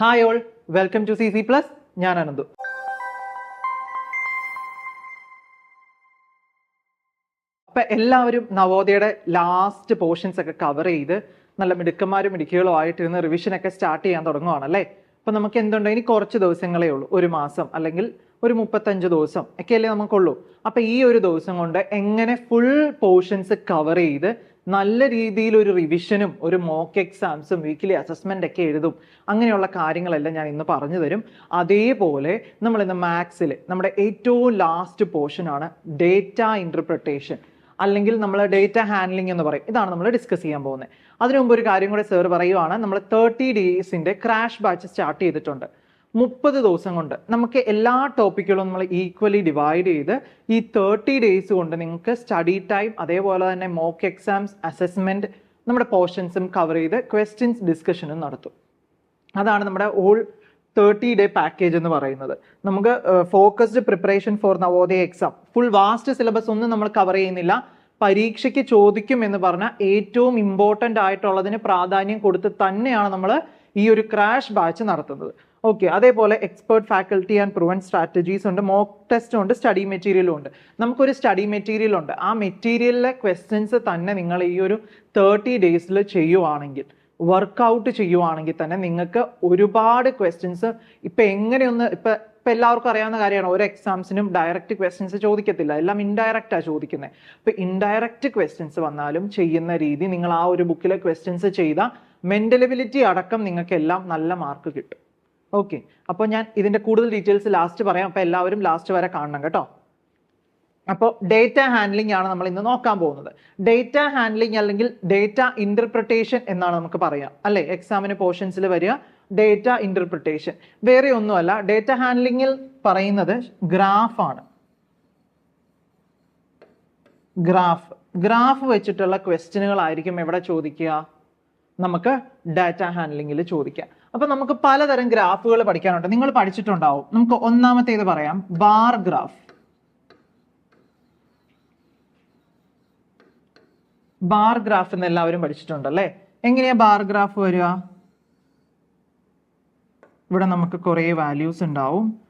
Hi all welcome to C C plus ഞാൻ അനന്തു. അപ്പൊ എല്ലാവരും നവോദയയുടെ ലാസ്റ്റ് പോർഷൻസ് ഒക്കെ കവർ ചെയ്ത് നല്ല മിടുക്കന്മാരും മിടുക്കികളും ആയിട്ടിരുന്ന് റിവിഷൻ ഒക്കെ സ്റ്റാർട്ട് ചെയ്യാൻ തുടങ്ങുവാണല്ലേ അപ്പൊ നമുക്ക് എന്തുണ്ട്? ഇനി കുറച്ച് ദിവസങ്ങളേ ഉള്ളൂ. ഒരു മാസം അല്ലെങ്കിൽ ഒരു മുപ്പത്തഞ്ച് ദിവസം ഒക്കെയല്ലേ നമുക്കുള്ളൂ. അപ്പൊ ഈ ഒരു ദിവസം കൊണ്ട് എങ്ങനെ ഫുൾ പോർഷൻസ് കവർ ചെയ്ത് നല്ല രീതിയിൽ ഒരു റിവിഷനും ഒരു മോക്ക് എക്സാംസും വീക്കിലി അസസ്മെന്റ് ഒക്കെ എഴുതും. അങ്ങനെയുള്ള കാര്യങ്ങളെല്ലാം ഞാൻ ഇന്ന് പറഞ്ഞു തരും. അതേപോലെ നമ്മൾ ഇന്ന് മാത്സിൽ നമ്മുടെ ഏറ്റവും ലാസ്റ്റ് പോർഷനാണ് ഡേറ്റ ഇന്റർപ്രിട്ടേഷൻ അല്ലെങ്കിൽ നമ്മൾ ഡേറ്റ ഹാൻഡ്ലിംഗ് എന്ന് പറയും. ഇതാണ് നമ്മൾ ഡിസ്കസ് ചെയ്യാൻ പോകുന്നത്. അതിനുമുമ്പ് ഒരു കാര്യം കൂടെ സർ പറയുവാണ്. നമ്മൾ തേർട്ടി ഡേയ്സിന്റെ ക്രാഷ് ബാച്ച് സ്റ്റാർട്ട് ചെയ്തിട്ടുണ്ട്. മുപ്പത് ദിവസം കൊണ്ട് നമുക്ക് എല്ലാ ടോപ്പിക്കുകളും നമ്മൾ ഈക്വലി ഡിവൈഡ് ചെയ്ത് ഈ തേർട്ടി ഡേയ്സ് കൊണ്ട് നിങ്ങൾക്ക് സ്റ്റഡി ടൈം അതേപോലെ തന്നെ മോക്ക് എക്സാംസ് അസസ്മെന്റ് നമ്മുടെ പോർഷൻസും കവർ ചെയ്ത് ക്വസ്റ്റ്യൻസ് ഡിസ്കഷനും നടത്തും. അതാണ് നമ്മുടെ ഓൾ തേർട്ടി ഡേ പാക്കേജ് എന്ന് പറയുന്നത്. നമുക്ക് focused preparation for Navodaya exam full vast syllabus ഒന്നും നമ്മൾ കവർ ചെയ്യുന്നില്ല. പരീക്ഷയ്ക്ക് ചോദിക്കും എന്ന് പറഞ്ഞ ഏറ്റവും ഇമ്പോർട്ടന്റ് ആയിട്ടുള്ളതിന് പ്രാധാന്യം കൊടുത്ത് തന്നെയാണ് നമ്മൾ ഈ ഒരു ക്രാഷ് ബാച്ച് നടത്തുന്നത്. ഓക്കെ അതേപോലെ expert faculty and proven strategies ഉണ്ട് മോക്ക് ടെസ്റ്റ് ഉണ്ട് സ്റ്റഡി മെറ്റീരിയലും ഉണ്ട്. നമുക്കൊരു സ്റ്റഡി മെറ്റീരിയൽ ഉണ്ട്. ആ മെറ്റീരിയലിലെ ക്വസ്റ്റ്യൻസ് തന്നെ നിങ്ങൾ ഈ ഒരു തേർട്ടി ഡേയ്സിൽ ചെയ്യുവാണെങ്കിൽ വർക്കൗട്ട് ചെയ്യുവാണെങ്കിൽ തന്നെ നിങ്ങൾക്ക് ഒരുപാട് ക്വസ്റ്റ്യൻസ് ഇപ്പം എങ്ങനെയൊന്ന് ഇപ്പം ഇപ്പം എല്ലാവർക്കും അറിയാവുന്ന കാര്യമാണ് ഓരോ എക്സാംസിനും ഡയറക്റ്റ് ക്വസ്റ്റ്യൻസ് ചോദിക്കത്തില്ല. എല്ലാം ഇൻഡയറക്റ്റാണ് ചോദിക്കുന്നത് അപ്പം ഇൻഡയറക്റ്റ് ക്വസ്റ്റ്യൻസ് വന്നാലും ചെയ്യുന്ന രീതി നിങ്ങൾ ആ ഒരു ബുക്കിലെ ക്വസ്റ്റ്യൻസ് ചെയ്ത മെന്റലബിലിറ്റി അടക്കം നിങ്ങൾക്ക് എല്ലാം നല്ല മാർക്ക് കിട്ടും. ഓക്കെ അപ്പോൾ ഞാൻ ഇതിന്റെ കൂടുതൽ ഡീറ്റെയിൽസ് ലാസ്റ്റ് പറയാം. അപ്പോൾ എല്ലാവരും ലാസ്റ്റ് വരെ കാണണം കേട്ടോ. അപ്പോൾ ഡേറ്റ ഹാൻഡ്ലിംഗ് ആണ് നമ്മൾ ഇന്ന് നോക്കാൻ പോകുന്നത്. ഡേറ്റ ഹാൻഡ്ലിംഗ് അല്ലെങ്കിൽ ഡേറ്റ ഇന്റർപ്രിട്ടേഷൻ എന്നാണ് നമുക്ക് പറയാം. അല്ലെ? എക്സാമിന് പോർഷൻസിൽ വരിക. ഡേറ്റ ഇന്റർപ്രിട്ടേഷൻ വേറെ ഒന്നുമല്ല. ഡേറ്റ ഹാൻഡ്ലിംഗിൽ പറയുന്നത് ഗ്രാഫ് ആണ്. ഗ്രാഫ് ഗ്രാഫ് വെച്ചിട്ടുള്ള ക്വസ്റ്റ്യനുകളായിരിക്കും എവിടെ ചോദിക്കുക? നമുക്ക് ഡാറ്റ ഹാൻഡ്ലിങ്ങിൽ ചോദിക്കാം. അപ്പൊ നമുക്ക് പലതരം ഗ്രാഫുകൾ പഠിക്കാനുണ്ട്. നിങ്ങൾ പഠിച്ചിട്ടുണ്ടാവും. നമുക്ക് ഒന്നാമത്തേത് പറയാം. Bar graph. ബാർ ഗ്രാഫ് എന്ന് എല്ലാവരും പഠിച്ചിട്ടുണ്ടല്ലേ? എങ്ങനെയാ ബാർ ഗ്രാഫ് വരിക? ഇവിടെ നമുക്ക് കുറേ വാല്യൂസ് ഉണ്ടാവും.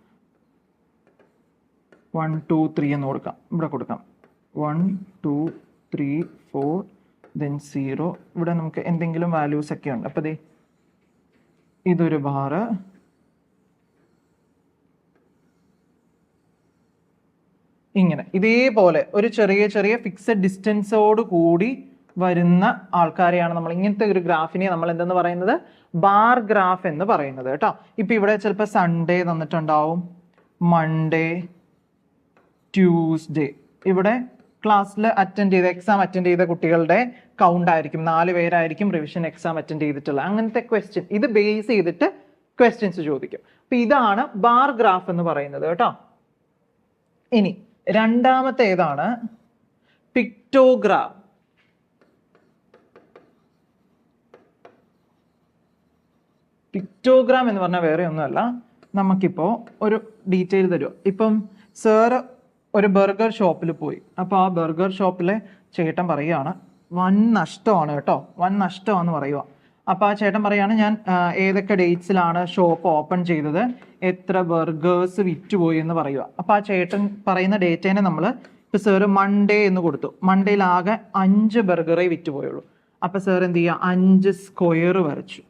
വൺ ടു ത്രീ എന്ന് കൊടുക്കാം. ഇവിടെ കൊടുക്കാം. One two three four then zero ഇവിടെ നമുക്ക് എന്തെങ്കിലും വാല്യൂസ് ഒക്കെ ഉണ്ട്. അപ്പൊ ദേ ഇതൊരു ബാറ്. ഇങ്ങനെ. ഇതേപോലെ ഒരു ചെറിയ ചെറിയ ഫിക്സഡ് ഡിസ്റ്റൻസോട് കൂടി വരുന്ന ആൾക്കാരെയാണ് നമ്മൾ. ഇങ്ങനത്തെ ഒരു ഗ്രാഫിനെ നമ്മൾ എന്തെന്ന് പറയുന്നത്? ബാർ ഗ്രാഫ് എന്ന് പറയുന്നത് കേട്ടോ. ഇപ്പൊ ഇവിടെ ചിലപ്പോൾ സൺഡേ തന്നിട്ടുണ്ടാവും. മൺഡേ ട്യൂസ്ഡേ ഇവിടെ ക്ലാസ്സിൽ അറ്റൻഡ് ചെയ്ത എക്സാം അറ്റൻഡ് ചെയ്ത കുട്ടികളുടെ കൗണ്ട് ആയിരിക്കും നാല് പേരായിരിക്കും റിവിഷൻ എക്സാം അറ്റൻഡ് ചെയ്തിട്ടുള്ളത്. അങ്ങനത്തെ ക്വസ്റ്റ്യൻ ഇത് ബേസ് ചെയ്തിട്ട് ക്വസ്റ്റ്യൻസ് ചോദിക്കും. അപ്പൊ ഇതാണ് ബാർ ഗ്രാഫ് എന്ന് പറയുന്നത് കേട്ടോ. ഇനി രണ്ടാമത്തെ ഏതാണ്? പിക്ടോഗ്രാം പിക്ടോഗ്രാം എന്ന് പറഞ്ഞാൽ വേറെ ഒന്നുമല്ല. നമുക്കിപ്പോ ഒരു ഡീറ്റെയിൽ തരുമോ ഇപ്പം സാറ് ഒരു ബർഗർ ഷോപ്പിൽ പോയി. അപ്പോൾ ആ ബർഗർ ഷോപ്പിലെ ചേട്ടൻ പറയുകയാണ് വൻ നഷ്ടമാണ് കേട്ടോ. വൻ നഷ്ടമാണെന്ന് പറയുക അപ്പോൾ ആ ചേട്ടൻ പറയാണ് ഞാൻ ഏതൊക്കെ ഡേറ്റ്സിലാണ് ഷോപ്പ് ഓപ്പൺ ചെയ്തത്? എത്ര ബർഗേഴ്സ് വിറ്റുപോയി? എന്ന് പറയുക അപ്പോൾ ആ ചേട്ടൻ പറയുന്ന ഡേറ്റേനെ നമ്മൾ ഇപ്പോൾ സാറ് മൺഡേ എന്ന് കൊടുത്തു. മൺഡേയിൽ ആകെ അഞ്ച് ബർഗറേ വിറ്റുപോയുള്ളൂ. അപ്പോൾ സാർ എന്ത് ചെയ്യുക അഞ്ച് സ്ക്വയർ വരച്ചു.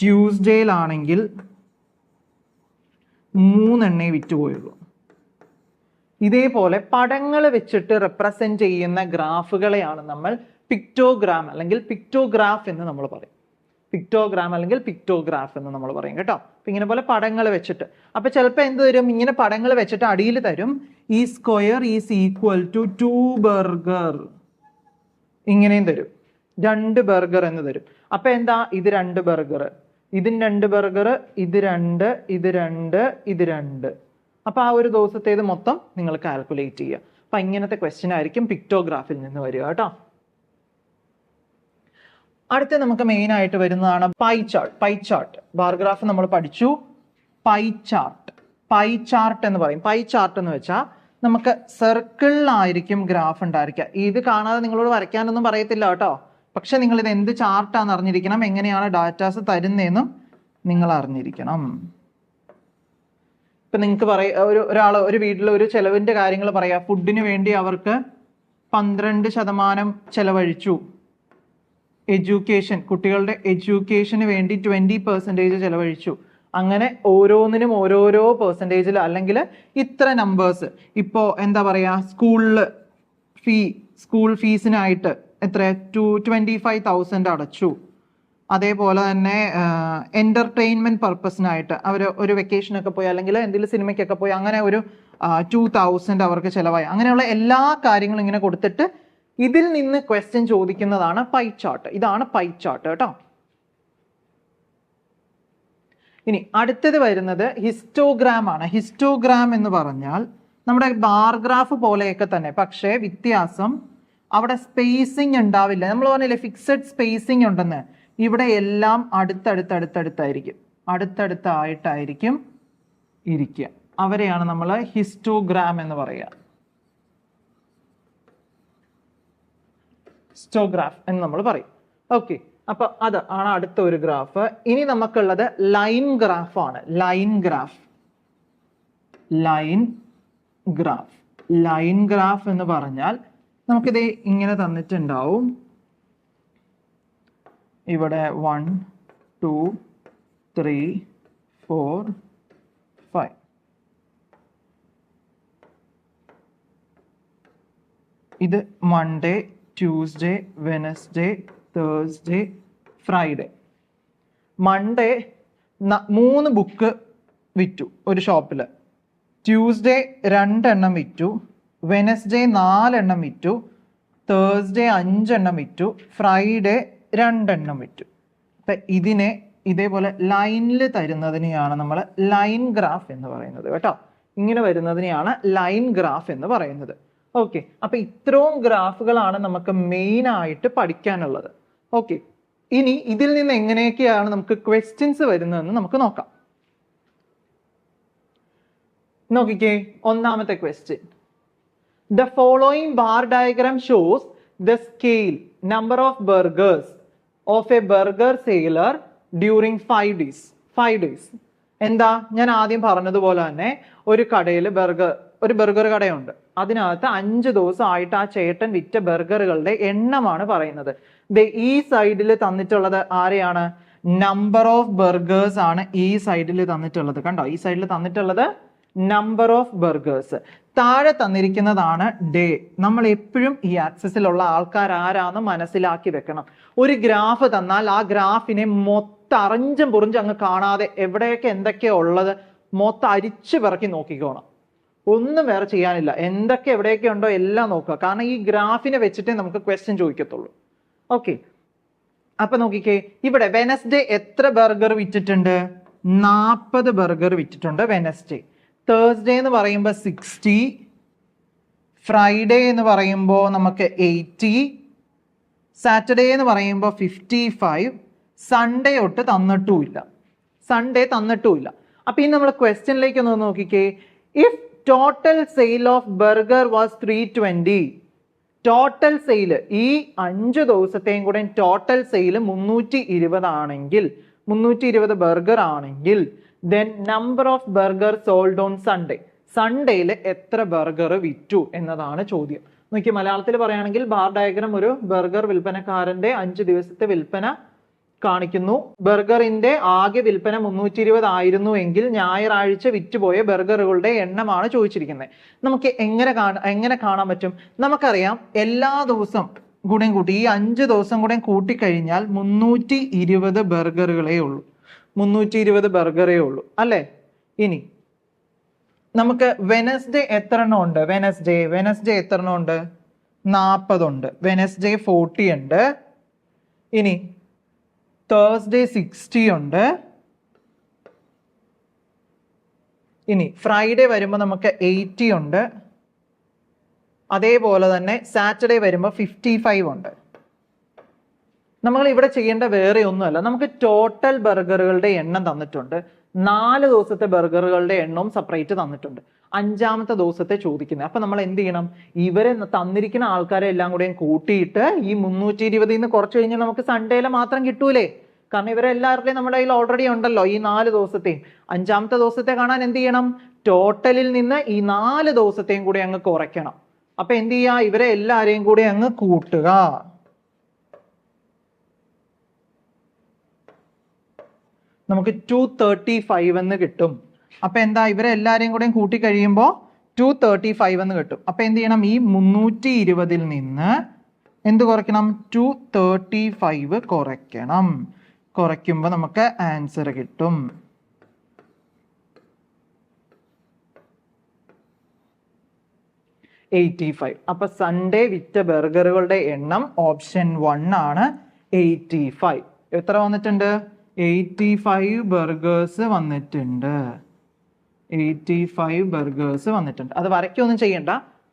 ട്യൂസ്ഡേയിലാണെങ്കിൽ മൂന്നെണ്ണേ വിറ്റുപോയുള്ളൂ. ഇതേപോലെ പടങ്ങൾ വെച്ചിട്ട് റെപ്രസെന്റ് ചെയ്യുന്ന ഗ്രാഫുകളെയാണ് നമ്മൾ പിക്ടോഗ്രാം അല്ലെങ്കിൽ പിക്ടോഗ്രാഫ് എന്ന് നമ്മൾ പറയും. പിക്ടോഗ്രാം അല്ലെങ്കിൽ പിക്ടോഗ്രാഫ് എന്ന് നമ്മൾ പറയും കേട്ടോ. അപ്പൊ ഇങ്ങനെ പോലെ പടങ്ങൾ വെച്ചിട്ട്. അപ്പൊ ചിലപ്പോൾ എന്ത് തരും ഇങ്ങനെ പടങ്ങൾ വെച്ചിട്ട് അടിയിൽ തരും. ഈ square is equal to two burger ഇങ്ങനെയും തരും. രണ്ട് ബർഗർ എന്ന് തരും. അപ്പൊ എന്താ? ഇത് രണ്ട് ബർഗർ ഇതിന് രണ്ട് ബർഗർ ഇത് രണ്ട് ഇത് രണ്ട് ഇത് രണ്ട്. അപ്പൊ ആ ഒരു ദിവസത്തേത് മൊത്തം നിങ്ങൾ കാൽക്കുലേറ്റ് ചെയ്യുക. അപ്പം ഇങ്ങനത്തെ ക്വസ്റ്റ്യൻ ആയിരിക്കും പിക്ടോഗ്രാഫിൽ നിന്ന് വരിക കേട്ടോ. അടുത്ത നമുക്ക് മെയിൻ ആയിട്ട് വരുന്നതാണ് pie chart pie chart bar graph നമ്മൾ പഠിച്ചു. പൈ ചാർട്ട് പൈ ചാർട്ട് എന്ന് പറയും. പൈ ചാർട്ട് എന്ന് വെച്ചാൽ നമുക്ക് സർക്കിളിലായിരിക്കും ഗ്രാഫ് ഉണ്ടായിരിക്കുക. ഇത് കാണാതെ നിങ്ങളോട് വരയ്ക്കാനൊന്നും പറയത്തില്ല കേട്ടോ. പക്ഷെ നിങ്ങൾ ഇത് എന്ത് ചാർട്ടാന്ന് അറിഞ്ഞിരിക്കണം. എങ്ങനെയാണ് ഡാറ്റാസ് തരുന്നതെന്നും നിങ്ങൾ അറിഞ്ഞിരിക്കണം. ഇപ്പൊ നിങ്ങൾക്ക് പറയാ ഒരു ഒരാൾ ഒരു വീട്ടിൽ ഒരു ചെലവിന്റെ കാര്യങ്ങൾ പറയാ. ഫുഡിന് വേണ്ടി അവർക്ക് പന്ത്രണ്ട് ശതമാനം ചെലവഴിച്ചു. എഡ്യൂക്കേഷൻ കുട്ടികളുടെ എഡ്യൂക്കേഷന് വേണ്ടി ട്വന്റി പെർസെന്റേജ് ചെലവഴിച്ചു. അങ്ങനെ ഓരോന്നിനും ഓരോരോ പെർസെന്റേജിൽ അല്ലെങ്കിൽ ഇത്ര നമ്പേഴ്സ്. ഇപ്പോൾ എന്താ പറയുക സ്കൂളിൽ ഫീ സ്കൂൾ ഫീസിനായിട്ട് എത്ര ടു ട്വന്റി ഫൈവ് തൗസൻഡ് അടച്ചു. അതേപോലെ തന്നെ എന്റർടൈൻമെന്റ് പർപ്പസിനായിട്ട് അവർ ഒരു വെക്കേഷനൊക്കെ പോയി അല്ലെങ്കിൽ എന്തെങ്കിലും സിനിമയ്ക്കൊക്കെ പോയി അങ്ങനെ ഒരു ടു തൗസൻഡ് അവർക്ക് ചിലവായി. അങ്ങനെയുള്ള എല്ലാ കാര്യങ്ങളും ഇങ്ങനെ കൊടുത്തിട്ട് ഇതിൽ നിന്ന് ക്വസ്റ്റ്യൻ ചോദിക്കുന്നതാണ് പൈ ചാർട്ട് ഇതാണ് പൈ ചാർട്ട് കേട്ടോ. ഇനി അടുത്തത് വരുന്നത് ഹിസ്റ്റോഗ്രാം ആണ്. ഹിസ്റ്റോഗ്രാം എന്ന് പറഞ്ഞാൽ നമ്മുടെ ബാർ ഗ്രാഫ് പോലെയൊക്കെ തന്നെ. പക്ഷേ വ്യത്യാസം അവിടെ സ്പേസിംഗ് ഉണ്ടാവില്ല. നമ്മൾ പറഞ്ഞില്ലേ ഫിക്സഡ് സ്പേസിംഗ് ഉണ്ടെന്ന്. ഇവിടെ എല്ലാം അടുത്തടുത്തടുത്തടുത്തായിരിക്കും അടുത്തടുത്തായിട്ടായിരിക്കും ഇരിക്കുക. അവരെയാണ് നമ്മൾ ഹിസ്റ്റോഗ്രാം എന്ന് പറയുക. ഹിസ്റ്റോഗ്രാഫ് എന്ന് നമ്മൾ പറയും. ഓക്കെ അപ്പൊ അത് ആണ് അടുത്ത ഒരു ഗ്രാഫ് ഇനി നമുക്കുള്ളത് ലൈൻ ഗ്രാഫ് ആണ്. Line graph line graph line graph എന്ന് പറഞ്ഞാൽ നമുക്കിത് ഇങ്ങനെ തന്നിട്ടുണ്ടാവും. ഇവിടെ one two three four five ഇത് Monday Tuesday Wednesday Thursday Friday Monday മൂന്ന് ബുക്ക് വിറ്റു ഒരു ഷോപ്പിൽ ട്യൂസ്ഡേ രണ്ടെണ്ണം വിറ്റു. വെനസ്ഡേ നാലെണ്ണം വിറ്റു. തേഴ്സ്ഡേ അഞ്ചെണ്ണം വിറ്റു. ഫ്രൈഡേ രണ്ടെണ്ണം വിറ്റു. അപ്പം ഇതിനെ ഇതേപോലെ ലൈനിൽ തരുന്നതിനെയാണ് നമ്മൾ ലൈൻ ഗ്രാഫ് എന്ന് പറയുന്നത് കേട്ടോ. ഇങ്ങനെ വരുന്നതിനെയാണ് ലൈൻ ഗ്രാഫ് എന്ന് പറയുന്നത്. ഓക്കെ. അപ്പൊ ഇത്രയും ഗ്രാഫുകളാണ് നമുക്ക് മെയിൻ ആയിട്ട് പഠിക്കാനുള്ളത്. ഓക്കെ. ഇനി ഇതിൽ നിന്ന് എങ്ങനെയൊക്കെയാണ് നമുക്ക് ക്വസ്റ്റ്യൻസ് വരുന്നതെന്ന് നമുക്ക് നോക്കാം. നോക്കിക്കേ. ഒന്നാമത്തെ question the following bar diagram shows the scale number of burgers of a burger seller during five days five days എന്താ? ഞാൻ ആദ്യം പറഞ്ഞതുപോലെ തന്നെ ഒരു കടയിൽ ബർഗർ ഒരു ബർഗർ കടയുണ്ട്. അതിനകത്ത് അഞ്ച് ദിവസമായിട്ട് ആ ചേട്ടൻ വിറ്റ ബർഗറുകളുടെ എണ്ണമാണ് പറയുന്നത്. ഈ സൈഡിൽ തന്നിട്ടുള്ളത് ആരെയാണ്? നമ്പർ ഓഫ് ബർഗേഴ്സ് ആണ് ഈ സൈഡിൽ തന്നിട്ടുള്ളത്. കണ്ടോ? ഈ സൈഡിൽ തന്നിട്ടുള്ളത് നമ്പർ ഓഫ് ബർഗേഴ്സ് താഴെ തന്നിരിക്കുന്നതാണ് ഡേ. നമ്മൾ എപ്പോഴും ഈ ആക്സസിലുള്ള ആൾക്കാർ ആരാന്ന് മനസ്സിലാക്കി വെക്കണം. ഒരു ഗ്രാഫ് തന്നാൽ ആ ഗ്രാഫിനെ മൊത്തം പുറിഞ്ചും അങ്ങ് കാണാതെ എവിടെയൊക്കെ എന്തൊക്കെയാ ഉള്ളത് മൊത്തം അരിച്ചു പിറക്കി നോക്കിക്കോണം. ഒന്നും വേറെ ചെയ്യാനില്ല. എന്തൊക്കെ എവിടെയൊക്കെ ഉണ്ടോ എല്ലാം നോക്കുക. കാരണം ഈ ഗ്രാഫിനെ വെച്ചിട്ടേ നമുക്ക് ക്വസ്റ്റ്യൻ ചോദിക്കത്തുള്ളൂ. ഓക്കെ അപ്പൊ നോക്കിക്കേ. ഇവിടെ വെനസ്ഡേ എത്ര ബർഗർ വിറ്റിട്ടുണ്ട്? നാൽപ്പത് ബർഗർ വിറ്റിട്ടുണ്ട് വെനസ്ഡേ തേഴ്സ്ഡേ എന്ന് പറയുമ്പോൾ സിക്സ്റ്റി ഫ്രൈഡേ എന്ന് പറയുമ്പോൾ നമുക്ക് എയ്റ്റി സാറ്റർഡേ എന്ന് പറയുമ്പോൾ ഫിഫ്റ്റി ഫൈവ് സൺഡേ തൊട്ട് തന്നിട്ടുമില്ല. സൺഡേ തന്നിട്ടുമില്ല. അപ്പം ഇനി നമ്മൾ ക്വസ്റ്റ്യനിലേക്ക് ഒന്ന് നോക്കിക്കേ. If total sale of burger was three twenty total sale ഈ അഞ്ച് ദിവസത്തെയും കൂടെ ടോട്ടൽ സെയിൽ മുന്നൂറ്റി ഇരുപതാണെങ്കിൽ മുന്നൂറ്റി ഇരുപത് ബർഗർ ആണെങ്കിൽ then number of burger sold on Sunday സൺഡേയിൽ എത്ര ബർഗർ വിറ്റു എന്നതാണ് ചോദ്യം. നോക്കി മലയാളത്തിൽ പറയുകയാണെങ്കിൽ ബാർ ഡയഗ്രാം ഒരു ബർഗർ വിൽപ്പനക്കാരന്റെ അഞ്ച് ദിവസത്തെ വിൽപ്പന കാണിക്കുന്നു. ബർഗറിന്റെ ആകെ വിൽപ്പന മുന്നൂറ്റി ഇരുപത് ആയിരുന്നു എങ്കിൽ ഞായറാഴ്ച വിറ്റുപോയ ബർഗറുകളുടെ എണ്ണമാണ് ചോദിച്ചിരിക്കുന്നത്. നമുക്ക് എങ്ങനെ കാണാ എങ്ങനെ കാണാൻ പറ്റും? നമുക്കറിയാം എല്ലാ ദിവസം കൂടെയും കൂട്ടി ഈ അഞ്ച് ദിവസം കൂടെയും കൂട്ടിക്കഴിഞ്ഞാൽ മുന്നൂറ്റി ഇരുപത് ബർഗറുകളേ ഉള്ളൂ. മുന്നൂറ്റി ഇരുപത് ബർഗറേ ഉള്ളൂ അല്ലേ? ഇനി നമുക്ക് വെനസ്ഡേ എത്ര എണ്ണം ഉണ്ട് വെനസ്ഡേ വെനസ്ഡേ എത്ര എണ്ണം ഉണ്ട് നാൽപ്പതുണ്ട് വെനസ്ഡേ ഫോർട്ടി ഉണ്ട് ഇനി തേഴ്സ്ഡേ സിക്സ്റ്റി ഉണ്ട് ഇനി ഫ്രൈഡേ വരുമ്പോൾ നമുക്ക് എയ്റ്റി ഉണ്ട് അതേപോലെ തന്നെ സാറ്റർഡേ വരുമ്പോൾ ഫിഫ്റ്റി ഫൈവ് ഉണ്ട് നമ്മൾ ഇവിടെ ചെയ്യേണ്ട വേറെ ഒന്നുമല്ല. നമുക്ക് ടോട്ടൽ ബർഗറുകളുടെ എണ്ണം തന്നിട്ടുണ്ട്. നാല് ദിവസത്തെ ബർഗറുകളുടെ എണ്ണവും സെപ്പറേറ്റ് തന്നിട്ടുണ്ട്. അഞ്ചാമത്തെ ദിവസത്തെ ചോദിക്കുന്നത്. അപ്പൊ നമ്മൾ എന്ത് ചെയ്യണം? ഇവരെ തന്നിരിക്കുന്ന ആൾക്കാരെ എല്ലാം കൂടെയും കൂട്ടിയിട്ട് ഈ മുന്നൂറ്റി ഇരുപതിൽ നിന്ന് കുറച്ച് കഴിഞ്ഞാൽ നമുക്ക് സൺഡേയിലെ മാത്രം കിട്ടൂലേ? കാരണം ഇവരെല്ലാവരുടെയും നമ്മുടെ കയ്യിൽ ഓൾറെഡി ഉണ്ടല്ലോ. ഈ നാല് ദിവസത്തെയും. അഞ്ചാമത്തെ ദിവസത്തെ കാണാൻ എന്ത് ചെയ്യണം? ടോട്ടലിൽ നിന്ന് ഈ നാല് ദിവസത്തെയും കൂടി അങ്ങ് കുറയ്ക്കണം. അപ്പൊ എന്ത് ചെയ്യുക? ഇവരെ എല്ലാരെയും കൂടി അങ്ങ് കൂട്ടുക. നമുക്ക് ടു തേർട്ടി ഫൈവ് എന്ന് കിട്ടും. അപ്പൊ എന്താ ഇവരെ എല്ലാരെയും കൂടെയും കൂട്ടി കഴിയുമ്പോൾ ടു തേർട്ടി ഫൈവ് എന്ന് കിട്ടും. അപ്പൊ എന്ത് ചെയ്യണം? ഈ മുന്നൂറ്റി ഇരുപതിൽ നിന്ന് എന്ത് കുറയ്ക്കണം? ടു തേർട്ടി ഫൈവ് കുറയ്ക്കണം. കുറയ്ക്കുമ്പോൾ നമുക്ക് ആൻസർ കിട്ടും. എയ്റ്റി ഫൈവ് അപ്പൊ സൺഡേ വിറ്റ ബർഗറുകളുടെ എണ്ണം ഓപ്ഷൻ വൺ ആണ് എയ്റ്റി ഫൈവ് എത്ര വന്നിട്ടുണ്ട്? എയ്റ്റി ഫൈവ് ബർഗേഴ്സ് വന്നിട്ടുണ്ട്. എയ്റ്റി ഫൈവ് ബർഗേഴ്സ് വന്നിട്ടുണ്ട്. അത് വരയ്ക്കൊന്നും ചെയ്യണ്ട.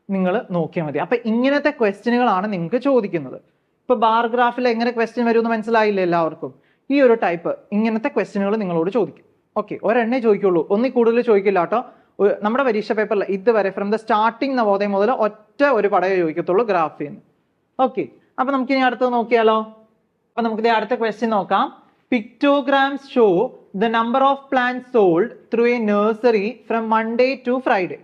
നിങ്ങൾ നോക്കിയാൽ മതി. അപ്പൊ ഇങ്ങനത്തെ ക്വസ്റ്റ്യനുകളാണ് നിങ്ങൾക്ക് ചോദിക്കുന്നത്. ഇപ്പൊ ബാർ ഗ്രാഫിൽ എങ്ങനെ ക്വസ്റ്റ്യൻ വരുമെന്ന് മനസ്സിലായില്ല എല്ലാവർക്കും? ഈ ഒരു ടൈപ്പ് ഇങ്ങനത്തെ ക്വസ്റ്റ്യനുകൾ നിങ്ങളോട് ചോദിക്കും. ഓക്കെ ഒരെണ്ണേ ചോദിക്കുള്ളൂ. ഒന്നിൽ കൂടുതൽ ചോദിക്കില്ല കേട്ടോ. നമ്മുടെ പരീക്ഷ പേപ്പറിൽ ഇതുവരെ ഫ്രം ദ സ്റ്റാർട്ടിങ് നവോദയം മുതൽ ഒറ്റ ഒരു പടയെ ചോദിക്കത്തുള്ളൂ ഗ്രാഫിൽ നിന്ന് ഓക്കെ അപ്പൊ നമുക്ക് ഇനി അടുത്തത് നോക്കിയാലോ? അപ്പൊ നമുക്ക് അടുത്ത ക്വസ്റ്റ്യൻ നോക്കാം. Pictograms show the number of plant sold through a nursery from Monday to Friday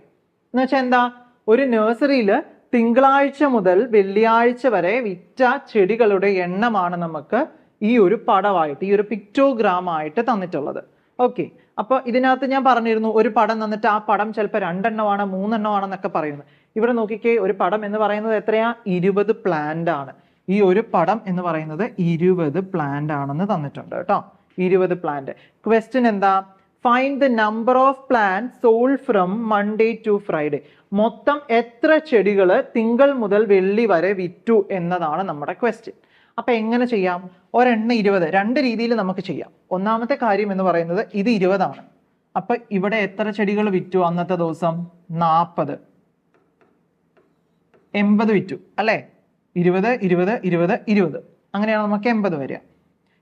എന്ന് വെച്ചാൽ എന്താ? ഒരു നഴ്സറിയിൽ തിങ്കളാഴ്ച മുതൽ വെള്ളിയാഴ്ച വരെ വിറ്റ ചെടികളുടെ എണ്ണമാണ് നമുക്ക് ഈ ഒരു പടമായിട്ട് ഈ ഒരു പിക്ടോഗ്രാം ആയിട്ട് തന്നിട്ടുള്ളത്. ഓക്കെ അപ്പോൾ ഇതിനകത്ത് ഞാൻ പറഞ്ഞിരുന്നു ഒരു പടം തന്നിട്ട് ആ പടം ചിലപ്പോൾ രണ്ടെണ്ണമാണ് മൂന്നെണ്ണമാണെന്നൊക്കെ പറയുന്നത്. ഇവിടെ നോക്കിക്കേ ഒരു പടം എന്ന് പറയുന്നത് എത്രയാ? ഇരുപത് പ്ലാന്റ് ആണ്. ഈ ഒരു പടം എന്ന് പറയുന്നത് ഇരുപത് പ്ലാന്റ് ആണെന്ന് തന്നിട്ടുണ്ട് കേട്ടോ. ഇരുപത് പ്ലാന്റ് ക്വസ്റ്റ്യൻ എന്താ? Find the number of plant sold from Monday to Friday മൊത്തം എത്ര ചെടികൾ തിങ്കൾ മുതൽ വെള്ളി വരെ വിറ്റു എന്നതാണ് നമ്മുടെ ക്വസ്റ്റ്യൻ അപ്പൊ എങ്ങനെ ചെയ്യാം? ഒരെണ്ണം ഇരുപത്. രണ്ട് രീതിയിൽ നമുക്ക് ചെയ്യാം. ഒന്നാമത്തെ കാര്യം എന്ന് പറയുന്നത് ഇത് ഇരുപതാണ്. അപ്പൊ ഇവിടെ എത്ര ചെടികൾ വിറ്റു അന്നത്തെ ദിവസം? നാൽപ്പത് എൺപത് വിറ്റു. അല്ലേ? ഇരുപത് ഇരുപത് ഇരുപത് ഇരുപത്. അങ്ങനെയാണ് നമുക്ക് എൺപത് വരിക.